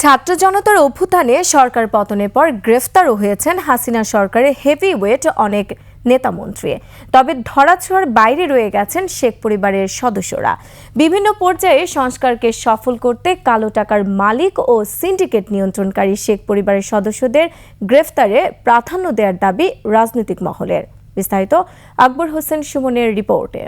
ছাত্র জনতার অভ্যুত্থানে সরকার পতনের পর গ্রেফতারও হয়েছেন হাসিনা সরকারের হেভি ওয়েট অনেক নেতামন্ত্রী। তবে ধরাছোঁয়ার বাইরে রয়ে গেছেন শেখ পরিবারের সদস্যরা। বিভিন্ন পর্যায়ে সংস্কারকে সফল করতে কালো টাকার মালিক ও সিন্ডিকেট নিয়ন্ত্রণকারী শেখ পরিবারের সদস্যদের গ্রেফতারে প্রাধান্য দেওয়ার দাবি রাজনৈতিক মহলের। বিস্তারিত আকবর হোসেন সুমনের রিপোর্টে।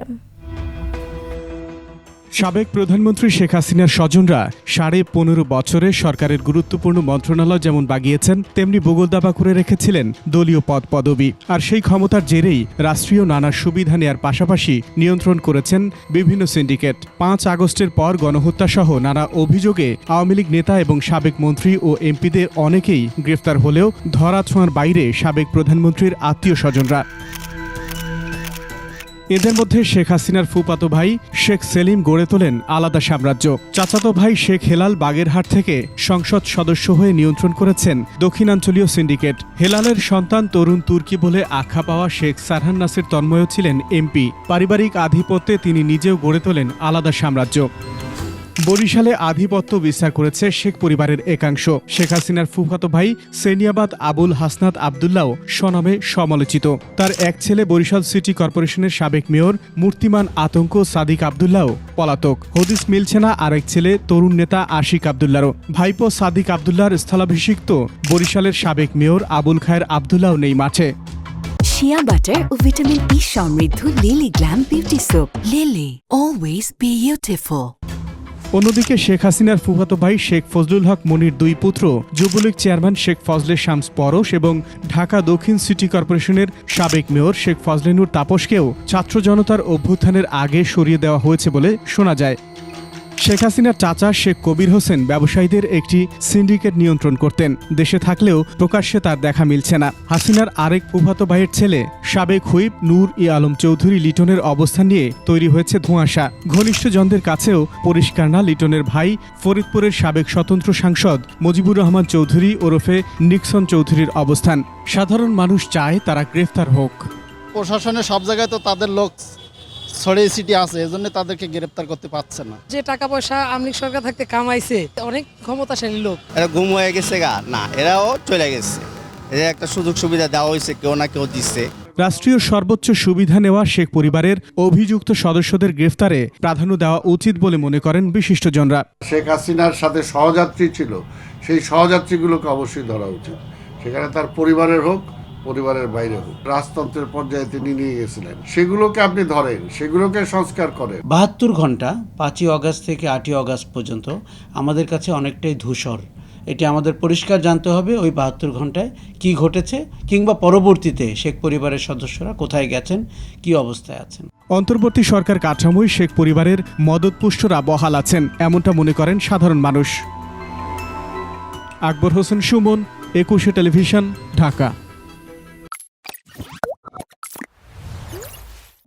সাবেক প্রধানমন্ত্রী শেখ হাসিনার স্বজনরা সাড়ে পনেরো বছরে সরকারের গুরুত্বপূর্ণ মন্ত্রণালয় যেমন বাগিয়েছেন, তেমনি বগলদাবা করে রেখেছিলেন দলীয় পদ পদবি। আর সেই ক্ষমতার জেরেই রাষ্ট্রীয় নানা সুবিধা নেয়ার পাশাপাশি নিয়ন্ত্রণ করেছেন বিভিন্ন সিন্ডিকেট। পাঁচ আগস্টের পর গণহত্যা সহ নানা অভিযোগে আওয়ামী লীগ নেতা এবং সাবেক মন্ত্রী ও এমপিদের অনেকেই গ্রেফতার হলেও ধরাছোঁয়ার বাইরে সাবেক প্রধানমন্ত্রীর আত্মীয় স্বজনরা। এদের মধ্যে শেখ হাসিনার ফুপাতো ভাই শেখ সেলিম গড়ে তোলেন আলাদা সাম্রাজ্য। চাচাতো ভাই শেখ হেলাল বাগেরহাট থেকে সংসদ সদস্য হয়ে নিয়ন্ত্রণ করেছেন দক্ষিণাঞ্চলীয় সিন্ডিকেট। হেলালের সন্তান তরুণ তুর্কি বলে আখ্যা পাওয়া শেখ সারহান নাসির তন্ময় ছিলেন এমপি। পারিবারিক আধিপত্যে তিনি নিজেও গড়ে তোলেন আলাদা সাম্রাজ্য। বরিশালে আধিপত্য বিস্তার করেছে শেখ পরিবারের একাংশ। শেখ হাসিনার ফুফাতো ভাই সেনিয়াবাদ আবুল হাসনাত আবদুল্লাও স্বনামে সমালোচিত। তার এক ছেলে বরিশাল সিটি কর্পোরেশনের সাবেক মেয়র মূর্তিমান আতঙ্ক সাদিক আবদুল্লাও পলাতক। হদিস মিলছে না আরেক ছেলে তরুণ নেতা আশিক আবদুল্লারও ভাইপো সাদিক আবদুল্লার স্থলাভিষিক্ত বরিশালের সাবেক মেয়র আবুল খায়ের আবদুল্লাও নেই মাঠে। শিয়া বাটার ও ভিটামিন ই সমৃদ্ধ Lily glam beauty soap Lily always beautiful অন্যদিকে শেখ হাসিনার ফুফাতো ভাই শেখ ফজলুল হক মনির দুই পুত্র, যুবলীগ চেয়ারম্যান শেখ ফজলে শামস পরশ এবং ঢাকা দক্ষিণ সিটি কর্পোরেশনের সাবেক মেয়র শেখ ফজলেনুর তাপসকেও ছাত্র জনতার অভ্যুত্থানের আগে সরিয়ে দেওয়া হয়েছে বলে শোনা যায়। শেখ হাসিনার চাচা শেখ কবির হোসেন ব্যবসায়ীদের একটি সিন্ডিকেট নিয়ন্ত্রণ করতেন। দেশে থাকলেও প্রকাশ্যে তার দেখা মিলছে না। হাসিনার আরেক ফুফাতো ভাইয়ের ছেলে সাবেক হুইপ নূর ই আলম চৌধুরী লিটনের অবস্থান নিয়ে তৈরি হয়েছে ধোঁয়াশা। ঘনিষ্ঠজনদের কাছেও পরিষ্কার না লিটনের ভাই ফরিদপুরের সাবেক স্বতন্ত্র সাংসদ মুজিবুর রহমান চৌধুরী ওরফে নিক্সন চৌধুরীর অবস্থান। সাধারণ মানুষ চায় তারা গ্রেফতার হোক। প্রশাসনের সব জায়গায় তো তাদের লোক ছড়িয়ে সিটি আছে এজন্য তাদেরকে গ্রেপ্তার করতে পারছে না। যে টাকা পয়সা আমলিক সরকার থাকতে কামাইছে অনেক ক্ষমতাশালী লোক। এরা গুম হয়ে গেছে গা। না এরাও চলে গেছে। এদের একটা সুযোগ সুবিধা দেওয়া হয়েছে কেউ না কেউ দিচ্ছে। রাষ্ট্রীয় সর্বোচ্চ সুবিধা নেওয়া শেখ পরিবারের অভিযুক্ত সদস্যদের গ্রেফতারে প্রাধান্য দেওয়া উচিত বলে মনে করেন বিশিষ্টজনরা। শেখ হাসিনার সাথে সহযাত্রী ছিল সেই সহযাত্রীগুলোকে অবশ্যই ধরা উচিত। সেখানে তার পরিবারের হোক পরিবারের বাইরে হোক রাজতন্ত্রের পর্যায়ে তিনি নিয়ে গেছিলেন। সেগুলোকে আপনি ধরেন সেগুলোকে সংস্কার করেন। বাহাত্তর ঘণ্টা পাঁচই অগাস্ট থেকে আটই অগাস্ট পর্যন্ত আমাদের কাছে অনেকটাই ধূসর। এটি আমাদের পরিষ্কার জানতে হবে ওই বাহাত্তর ঘন্টায় কি ঘটেছে কিংবা পরবর্তীতে শেখ পরিবারের সদস্যরা কোথায় গেছেন কি অবস্থায় আছেন। অন্তর্বর্তী সরকার কাঠামোয় শেখ পরিবারের মদতপুষ্টরা বহাল আছেন এমনটা মনে করেন সাধারণ মানুষ। আকবর হোসেন সুমন একুশে টেলিভিশন ঢাকা।